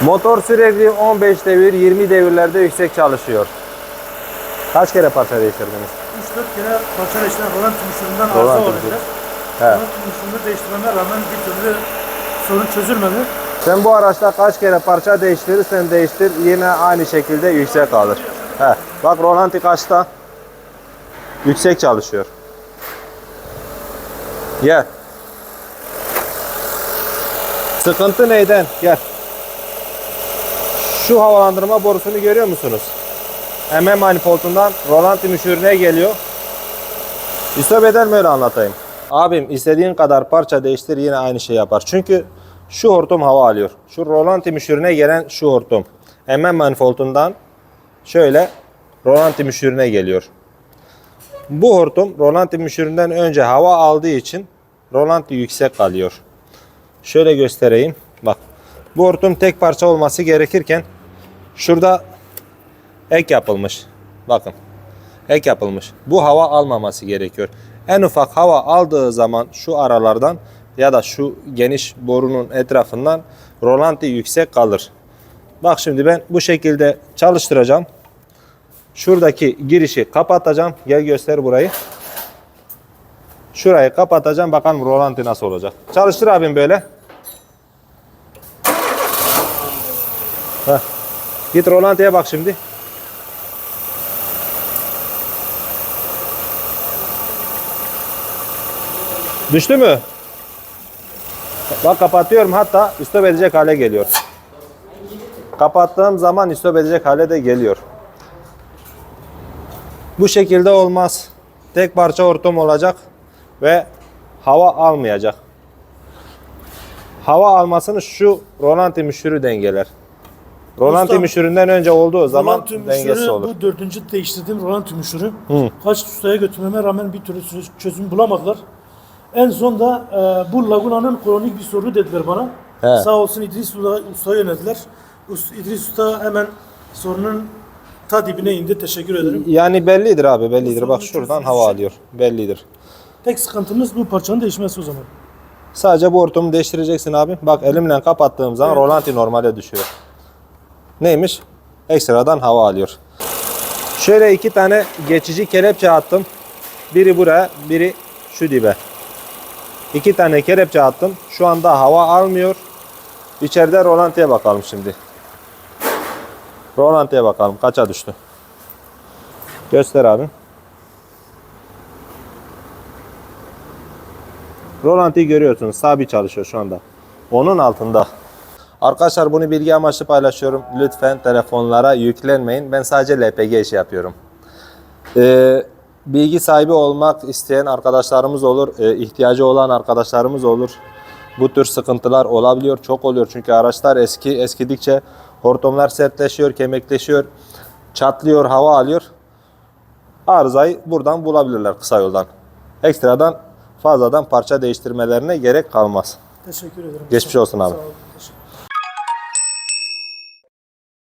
Motor sürekli 15 devir, 20 devirlerde yüksek çalışıyor. Kaç kere parça değiştirdiniz? 3-4 kere parça değiştiren Roland tümüşünden Roland arıza tümüşü. olabilir. He. Roland tümüşünü değiştirmeme rağmen bir türlü sorun çözülmedi. Sen bu araçta kaç kere parça değiştirirsen değiştir yine aynı şekilde yüksek kalır. He. Bak rolanti kaçta? Yüksek çalışıyor. Gel. Sıkıntı neyden? Gel. Şu havalandırma borusunu görüyor musunuz? MM manifoldundan rolanti müşürüne geliyor. İstop eder mi anlatayım? Abim istediğin kadar parça değiştir yine aynı şey yapar. Çünkü şu hortum hava alıyor. Şu rolanti müşürüne gelen şu hortum. MM manifoldundan şöyle rolanti müşürüne geliyor. Bu hortum rolanti müşüründen önce hava aldığı için rolanti yüksek kalıyor. Şöyle göstereyim. Bak. Bu hortum tek parça olması gerekirken şurada ek yapılmış. Bakın. Ek yapılmış. Bu hava almaması gerekiyor. En ufak hava aldığı zaman şu aralardan ya da şu geniş borunun etrafından rolanti yüksek kalır. Bak şimdi ben bu şekilde çalıştıracağım. Şuradaki girişi kapatacağım. Gel göster burayı. Şurayı kapatacağım. Bakalım rolanti nasıl olacak. Çalıştır abim böyle. Heh. Git rolantiye bak şimdi. Düştü mü? Bak kapatıyorum hatta istop edecek hale geliyor. Kapattığım zaman istop edecek hale de geliyor. Bu şekilde olmaz. Tek parça hortum olacak ve hava almayacak. Hava almasını şu rolanti müşürü dengeler. Rolanti Ustam, müşüründen önce olduğu zaman Roland dengesi olur. bu dördüncü değiştirdiğim Roland tümüşürü. Kaç ustaya götürmeme rağmen bir türlü çö- çözüm bulamadılar. En son da e, bu Laguna'nın kronik bir sorunu dediler bana. He. Sağ olsun İdris Usta, Usta'ya yöneldiler. İdris Usta hemen sorunun ta dibine indi. Teşekkür ederim. Yani bellidir abi bellidir. Bak şuradan hava alıyor. Bellidir. Tek sıkıntımız bu parçanın değişmesi o zaman. Sadece bu hortumu değiştireceksin abi. Bak elimle kapattığım zaman rolanti normale düşüyor. Neymiş? Ekstradan hava alıyor. Şöyle iki tane geçici kelepçe attım. Biri buraya, biri şu dibe. İki tane kelepçe attım. Şu anda hava almıyor. İçeride rolantiye bakalım şimdi. Rolantiye bakalım kaça düştü. Göster abi. Rolantiyi görüyorsunuz. Sabit çalışıyor şu anda. Onun altında. Arkadaşlar bunu bilgi amaçlı paylaşıyorum. Lütfen telefonlara yüklenmeyin. Ben sadece LPG işi yapıyorum. Ee, bilgi sahibi olmak isteyen arkadaşlarımız olur. Ee, ihtiyacı olan arkadaşlarımız olur. Bu tür sıkıntılar olabiliyor. Çok oluyor çünkü araçlar eski eskidikçe hortumlar sertleşiyor, kemikleşiyor, çatlıyor, hava alıyor. Arızayı buradan bulabilirler kısa yoldan. Ekstradan fazladan parça değiştirmelerine gerek kalmaz. Teşekkür ederim. Geçmiş olsun abi. Sağ olun.